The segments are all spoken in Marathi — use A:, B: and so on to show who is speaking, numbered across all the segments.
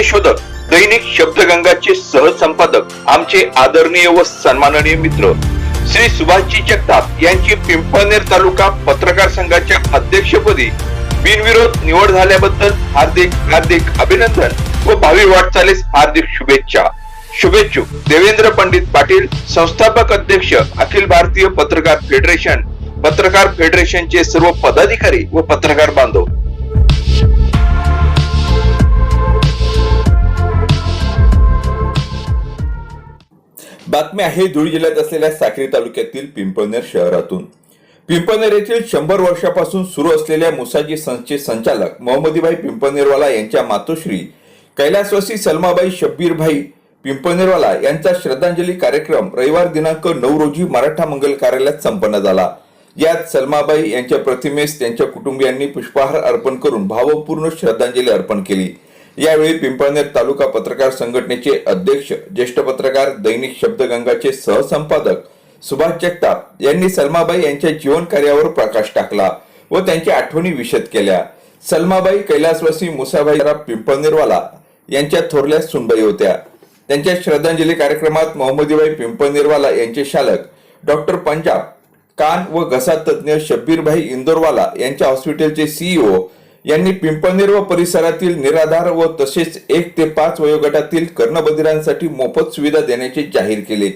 A: सत्यशोधक दैनिक शब्दगंगाचे सहसंपादक आमचे आदरणीय व सन्माननीय मित्र श्री सुभाषजी जगताप यांची पिंपळनेर तालुका पत्रकार संघाच्या अध्यक्षपदी बिनविरोध निवड झाल्याबद्दल हार्दिक हार्दिक अभिनंदन व भावी वाटचालीस हार्दिक शुभेच्छा. शुभेच्छुक देवेंद्र पंडित पाटील संस्थापक अध्यक्ष अखिल भारतीय पत्रकार फेडरेशन पत्रकार फेडरेशनचे सर्व पदाधिकारी व पत्रकार बांधव. बातमी आहे धुळे जिल्ह्यात असलेल्या साक्री तालुक्यातील पिंपळनेर शहरातून. पिंपळनेर येथील शंभर वर्षापासून सुरू असलेल्या मुसाजी संस्थेचे संचालक मोहम्मदीभाई पिंपळनेरवाला यांच्या मातोश्री कैलासवासी सलमाबाई शब्बीरभाई पिंपळनेरवाला यांचा श्रद्धांजली कार्यक्रम रविवार दिनांक नऊ रोजी मराठा मंगल कार्यालयात संपन्न झाला. यात सलमाबाई यांच्या प्रतिमेस त्यांच्या कुटुंबियांनी पुष्पहार अर्पण करून भावपूर्ण श्रद्धांजली अर्पण केली. यावेळी पिंपळनेर तालुका पत्रकार संघटनेचे अध्यक्ष ज्येष्ठ पत्रकार दैनिक शब्दगंगाचे सहसंपादक सुभाष जगताप यांनी सलमाबाई यांच्या जीवन कार्यावर प्रकाश टाकला व त्यांच्या आठवणी विशद केल्या. सलमाबाई कैलासवासी मुसाबाई पिंपळनेरवाला यांच्या थोरल्या सुनबाई होत्या. त्यांच्या श्रद्धांजली कार्यक्रमात मोहम्मदीबाई पिंपळनेरवाला यांचे शालक डॉक्टर पंजाब कान व घसा तज्ज्ञ शब्बीरभाई इंदोरवाला यांच्या हॉस्पिटलचे सीईओ यांनी पिंपळनेर व परिसरातील निराधार व तसेच एक ते पाच वयोगटातील कर्णबधिरांसाठी मोफत सुविधा देण्याचे जाहीर केले.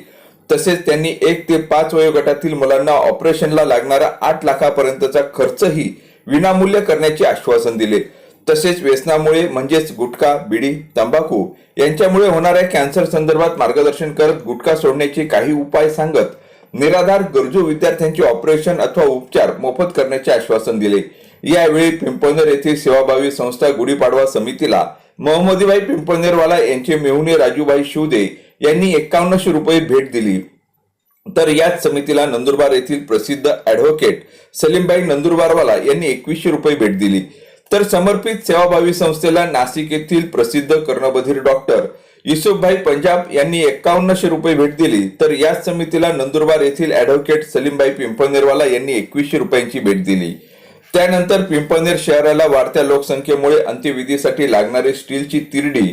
A: तसेच त्यांनी एक ते पाच वयोगटातील मुलांना ऑपरेशनला लागणारा आठ लाखापर्यंतचा खर्चही विनामूल्य करण्याचे आश्वासन दिले. तसेच व्यसनामुळे म्हणजेच गुटखा बिडी तंबाखू यांच्यामुळे होणाऱ्या कॅन्सर संदर्भात मार्गदर्शन करत गुटखा सोडण्याचे काही उपाय सांगत निराधार गरजू विद्यार्थ्यांचे ऑपरेशन अथवा उपचार मोफत करण्याचे आश्वासन दिले. यावेळी पिंपळनेर येथील सेवाभावी संस्था गुढीपाडवा समितीला मोहम्मदीबाई पिंपळनेरवाला यांचे मेहुणे राजूभाई शिवदे यांनी एक्कावन्नशे रुपये भेट दिली. तर याच समितीला नंदुरबार येथील प्रसिद्ध ऍडव्होकेट सलीमबाई नंदुरबारवाला यांनी एकवीसशे रुपये भेट दिली. तर समर्पित सेवाभावी संस्थेला नाशिक येथील प्रसिद्ध कर्णबधीर डॉक्टर युसुफभाई पंजाब यांनी एक्कावन्नशे रुपये भेट दिली. तर याच समितीला नंदुरबार येथील ऍडव्होकेट सलीमबाई पिंपळनेरवाला यांनी एकवीसशे रुपयांची भेट दिली. त्यानंतर पिंपळनेर शहराला वाढत्या लोकसंख्येमुळे अंत्यविधीसाठी लागणारी स्टीलची तिरडी.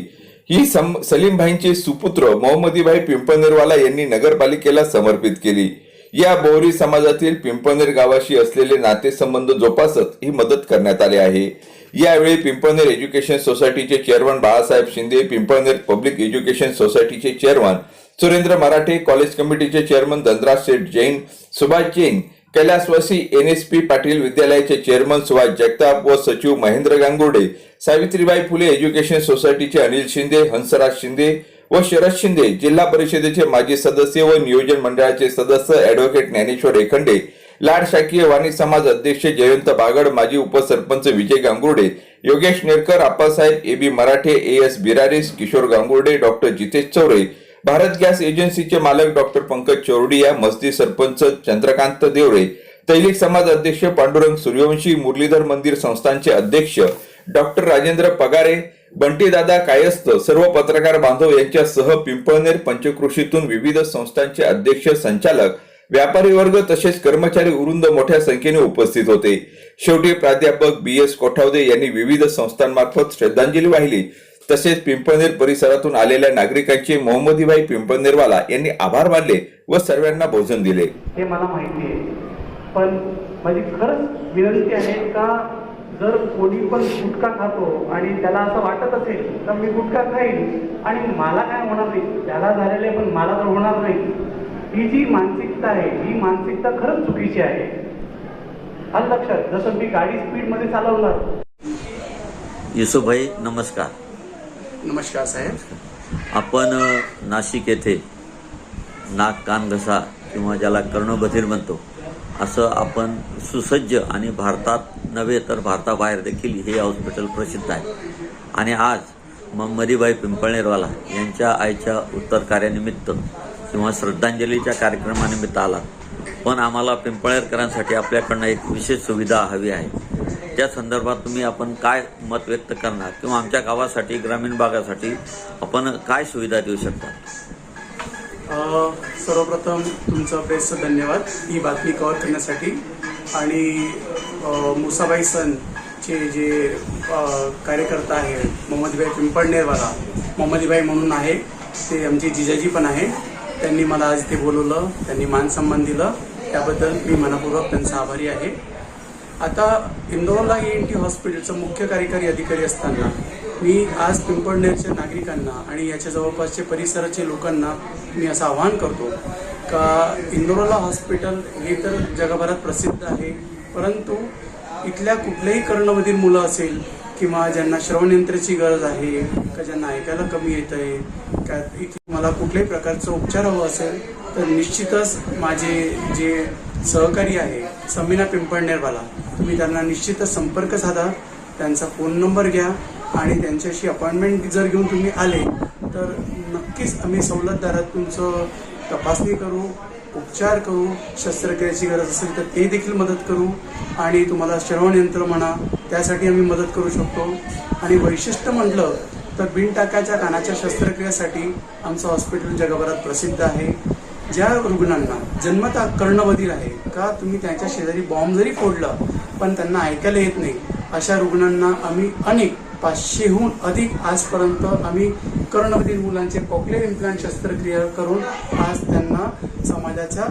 A: ही सलीमभाईंचे सुपुत्र मोहम्मदीभाई पिंपळनेरवाला यांनी नगरपालिकेला समर्पित केली. या बोहरी समाजातील पिंपळनेर गावाशी असलेले नातेसंबंध जोपासत ही मदत करण्यात आली आहे. यावेळी पिंपळनेर एज्युकेशन सोसायटीचे chairman Balasaheb Shinde Pimpalner public education सोसायटीचे चेअरमन सुरेंद्र मराठे कॉलेज कमिटीचे चेअरमन धनराज शेठ जैन सुभाष जैन कैलासवासी एन एस पी पाटील विद्यालयाचे चेअरमन सुभाष जगताप व सचिव महेंद्र गांगुर्डे सावित्रीबाई फुले एज्युकेशन सोसायटीचे अनिल शिंदे हंसराज शिंदे व शरद शिंदे जिल्हा परिषदेचे माजी सदस्य व नियोजन मंडळाचे सदस्य ऍडव्होकेट ज्ञानेश्वर एखंडे लाड शाकीय वाणी समाज अध्यक्ष जयंत बागड माजी उपसरपंच Vijay Gangurde Yogesh Nerkar Appasaheb A B Marathe A S Biraris Kishor Gangurde doctor Jitesh Choure Bharat gas एजन्सीचे मालक डॉक्टर पंकज चोरडिया मस्ती सरपंच चंद्रकांत देवरे तैलिक समाज अध्यक्ष पांडुरंग सूर्यवंशी मुरलीधर मंदिर संस्थांचे अध्यक्ष डॉक्टर राजेंद्र पगारे बंटीदादा कायस्थ सर्व पत्रकार बांधव यांच्यासह पिंपळनेर पंचकृषीतून विविध संस्थांचे अध्यक्ष संचालक व्यापारी वर्ग तसेच कर्मचारी उरुंद मोठ्या संख्येने उपस्थित होते. शेवटी प्राध्यापक बी एस कोठावदे यांनी विविध संस्थांमार्फत श्रद्धांजली वाहिली. तसेच पिंपळनेर परिसरातून आलेल्या नागरिकांचे मोहम्मदीभाई पिंपळनेरवाला यांनी आभार मानले व सर्वांना भोजन दिले.
B: हे मला माहिती आहे. पण माझी खरंच विनंती आहे का जर कोणी पण गुटखा खातो आणि त्याला असं वाटत असेल तर मी गुटखा खाईन. आणि मला काय होणार नाही? त्याला झालेले पण मला तर होणार नाही. ही जी मानसिकता आहे ही मानसिकता खरंच चुकीची आहे. आलं लक्षात? जसं मी गाडी स्पीडमध्ये चालवणार.
C: युसुफभाई नमस्कार.
D: नमस्कार साहेब.
C: आपण नाशिक येथे नाक कान घसा किंवा ज्याला कर्णबधीर म्हणतो असं आपण सुसज्ज आणि भारतात नव्हे तर भारताबाहेर देखील हे हॉस्पिटल प्रसिद्ध आहे. आणि आज मग मरीबाई पिंपळनेरवाला यांच्या आईच्या उत्तर कार्यानिमित्त किंवा श्रद्धांजलीच्या कार्यक्रमानिमित्त आला पण आम्हाला पिंपळनेरकरांसाठी आपल्याकडनं एक विशेष सुविधा हवी आहे. त्या संदर्भात तुम्ही आपण काय मत व्यक्त करणार? किंवा आमच्या गावासाठी ग्रामीण भागासाठी आपण काय सुविधा देऊ शकता
D: सर्वप्रथम तुमचं बेस्ट धन्यवाद ही बातमी कव्हर करण्यासाठी. आणि मुसाबाई सन चे जे कार्यकर्ता आहे मोहम्मदीबाई पिंपळनेरवाला मोहम्मदीबाई म्हणून आहे ते आमचे जिजाजी पण आहे. त्यांनी मला आज ते बोलवलं त्यांनी मानसन्मान दिलं. त्याबद्दल मी मनपूर्वक त्यांचा आभारी आहे. आता इंदोरला ए एन टी हॉस्पिटलचं मुख्य कार्यकारी अधिकारी असताना मी आज पिंपळनेरच्या नागरिकांना आणि याच्या जवळपासच्या परिसराच्या लोकांना मी असं आवाहन करतो का इंदोरला हॉस्पिटल हे तर जगभरात प्रसिद्ध आहे परंतु इथल्या कुठल्याही कर्णमधील मुलं असेल किंवा ज्यांना श्रवणयंत्राची गरज आहे का ज्यांना ऐकायला कमी येत आहे का इथे मला कुठल्याही प्रकारचं उपचार हवं असेल तर निश्चितच माझे जे सहकारी आहे. समीना पिंपळनेरवाला. तुम्ही त्यांना निश्चितच संपर्क साधा. त्यांचा फोन नंबर घ्या आणि त्यांच्याशी अपॉइंटमेंट जर घेऊन तुम्ही आले तर नक्कीच आम्ही सवलत दरात तुमचं तपासणी करू उपचार करू शस्त्रक्रियेची गरज असेल तर ते देखील मदत करू आणि तुम्हाला श्रवण यंत्र म्हणा त्यासाठी आम्ही मदत करू शकतो. आणि वैशिष्ट्य म्हटलं तर बिनटाक्याच्या कानाच्या शस्त्रक्रियेसाठी आमचं हॉस्पिटल जगभरात प्रसिद्ध आहे. ज्या रुग्णांना जन्मता कर्णबधीर आहे का तुम्ही त्यांच्या शेजारी बॉम्ब जरी फोडला पण त्यांना ऐकायला येत नाही अशा रुग्णांना आम्ही अनेक पाचशेहून अधिक आजपर्यंत आम्ही कर्णबधीर मुलांचे पॉक्युलर इम्प्लांट शस्त्रक्रिया करून आज त्यांना समाजाच्या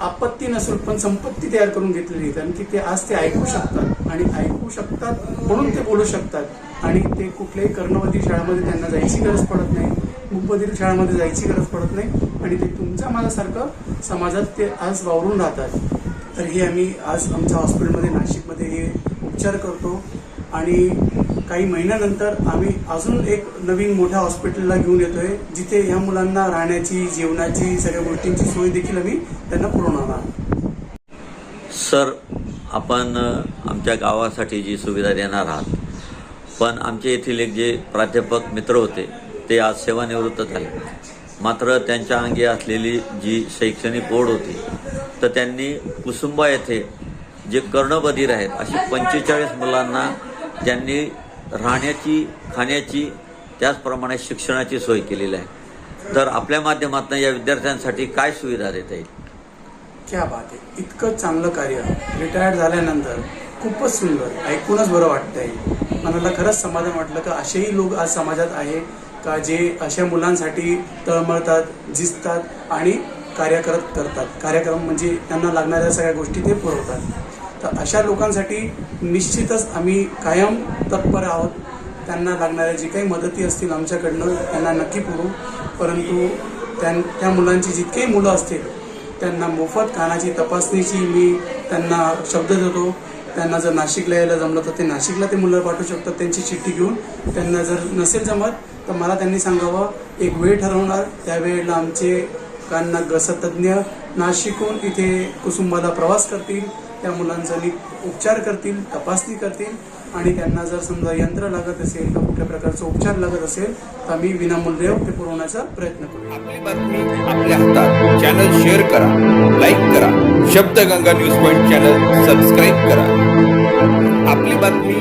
D: आपत्ती नसून पण संपत्ती तयार करून घेतलेली आहे. कारण की ते आज ते ऐकू शकतात आणि ऐकू शकतात म्हणून ते बोलू शकतात. आणि ते कुठल्याही कर्णबधीर शाळेमध्ये त्यांना जायची गरज पडत नाही. मुकबधीर शाळेमध्ये जायची गरज पडत नाही आणि ते तुमच्या माझ्यासारखं समाजात ते आज वावरून राहतात. तर हे आम्ही आज आमच्या हॉस्पिटलमध्ये नाशिकमध्ये हे उपचार करतो. आणि काही महिन्यानंतर आम्ही अजून एक नवीन मोठ्या हॉस्पिटलला घेऊन येतोय जिथे ह्या मुलांना राहण्याची जेवणाची सगळ्या गोष्टींची सोय देखील आम्ही त्यांना पुरवणार आहोत.
C: सर आपण आमच्या गावासाठी जी सुविधा देणार आहात. पण आमचे येथील एक जे प्राध्यापक मित्र होते ते आज सेवानिवृत्त झाले. मात्र त्यांच्या अंगी असलेली जी शैक्षणिक ओढ होती तर त्यांनी कुसुंबा येथे जे कर्णबधीर आहेत अशी पंचेचाळीस मुलांना त्यांनी राहण्याची खाण्याची त्याचप्रमाणे शिक्षणाची सोय केलेली आहे. तर आपल्या माध्यमातून या विद्यार्थ्यांसाठी काय सुविधा देता येईल?
D: क्या बात आहे. इतकं चांगलं कार्य. रिटायर्ड झाल्यानंतर खूपच सुंदर. ऐकूनच बरं वाटतंय. मनाला खरंच समाधान वाटलं का? असेही लोक आज समाजात आहे का जे अशा मुलांसाठी तळमळतात झिजतात आणि कार्य करत करतात. कार्यक्रम म्हणजे त्यांना लागणाऱ्या सगळ्या गोष्टी ते पुरवतात. तर अशा लोकांसाठी निश्चितच आम्ही कायम तत्पर आहोत. त्यांना लागणाऱ्या जी काही मदती असतील आमच्याकडनं त्यांना नक्की पुरवू परंतु त्यां त्या मुलांची जितकेही मुलं असतील त्यांना मोफत कानाची तपासणीची मी त्यांना शब्द देतो. त्यांना जर नाशिकला यायला जमलं तर ते नाशिकला ते मुलं पाठवू शकतात त्यांची चिठ्ठी घेऊन. त्यांना जर नसेल जमत तर मला त्यांनी सांगावं एक वेळ ठरवणार. त्यावेळेला आमचे कांना नाक घसतज्ञ नाशिकहून इथे कुसुंबाला प्रवास करतील. त्या मुलांचा नीट उपचार करतील तपासणी करतील. आणि त्यांना जर समजा यंत्र लागत असेल किंवा कुठल्या प्रकारचा उपचार लागत असेल तर आम्ही विनामूल्य ते पुरवण्याचा प्रयत्न करू.
A: आपली बातमी आपल्या हातात. चॅनल शेअर करा लाईक करा. Shabdganga news point channel subscribe करा. आपली बातमी